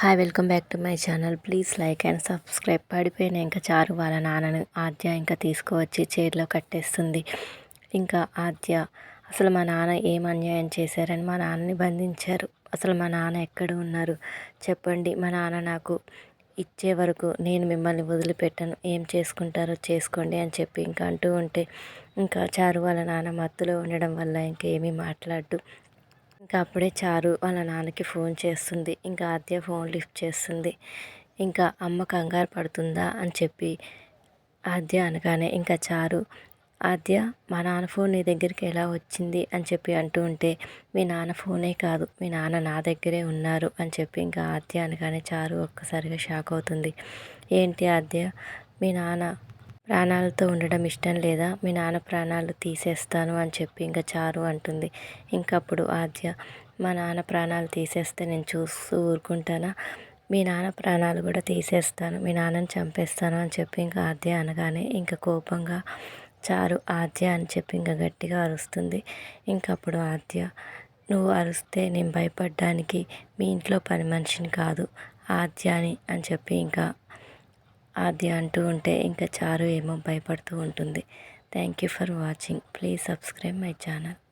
Hi welcome back to my channel please like and subscribe పడిపోయిన ఇంకా చారు వాళ్ళ నాన్నను ఆద్య ఇంకా తీసుకువచ్చి చైర్లో కట్టేస్తుంది. ఇంకా ఆద్య అసలు మా నాన్న ఏం అన్యాయం చేశారని మా నాన్నని బంధించారు. అసలు మా నాన్న ఎక్కడ ఉన్నారు? చెప్పండి. మా నాన్న నాకు ఇచ్చే వరకు నేను మిమ్మల్ని వదిలిపెట్టను. ఏం చేసుకుంటారో చేసుకోండి అని చెప్పి ఇంకా అంటూ ఉంటే ఇంకా చారు వాళ్ళ నాన్న మత్తులో ఉండడం వల్ల ఇంకేమీ మాట్లాడు ఇంకా అప్పుడే చారు వాళ్ళ నాన్నకి ఫోన్ చేస్తుంది. ఇంకా ఆద్య ఫోన్ లిఫ్ట్ చేస్తుంది. ఇంకా అమ్మ కంగారు పడుతుందా అని చెప్పి ఆద్య అనగానే ఇంకా చారు ఆద్య మా నాన్న ఫోన్ నీ దగ్గరికి ఎలా వచ్చింది? అని చెప్పి అంటూ ఉంటే మీ నాన్న ఫోనే కాదు. మీ నాన్న నా దగ్గరే ఉన్నారు. అని చెప్పి ఇంకా ఆద్య అనగానే చారు ఒక్కసారిగా షాక్ అవుతుంది. ఏంటి ఆద్య? మీ నాన్న ప్రాణాలతో ఉండడం ఇష్టం లేదా? మీ నాన్న ప్రాణాలు తీసేస్తాను అని చెప్పి ఇంకా చారు అంటుంది. ఇంకప్పుడు ఆద్య మా నాన్న ప్రాణాలు తీసేస్తే నేను చూస్తూ ఊరుకుంటానా? మీ నాన్న ప్రాణాలు కూడా తీసేస్తాను. మీ నాన్నని చంపేస్తాను అని చెప్పి ఇంకా ఆద్య అనగానే ఇంకా కోపంగా చారు ఆద్య అని చెప్పి ఇంకా గట్టిగా అరుస్తుంది. ఇంకప్పుడు ఆద్య నువ్వు అరుస్తే నేను భయపడ్డానికి మీ ఇంట్లో పని మనిషిని కాదు ఆద్యాని అని చెప్పి ఇంకా ఆద్య అంటూ ఉంటే ఇంకా చారు ఏమో భయపడుతూ ఉంటుంది. Thank you for watching please subscribe my channel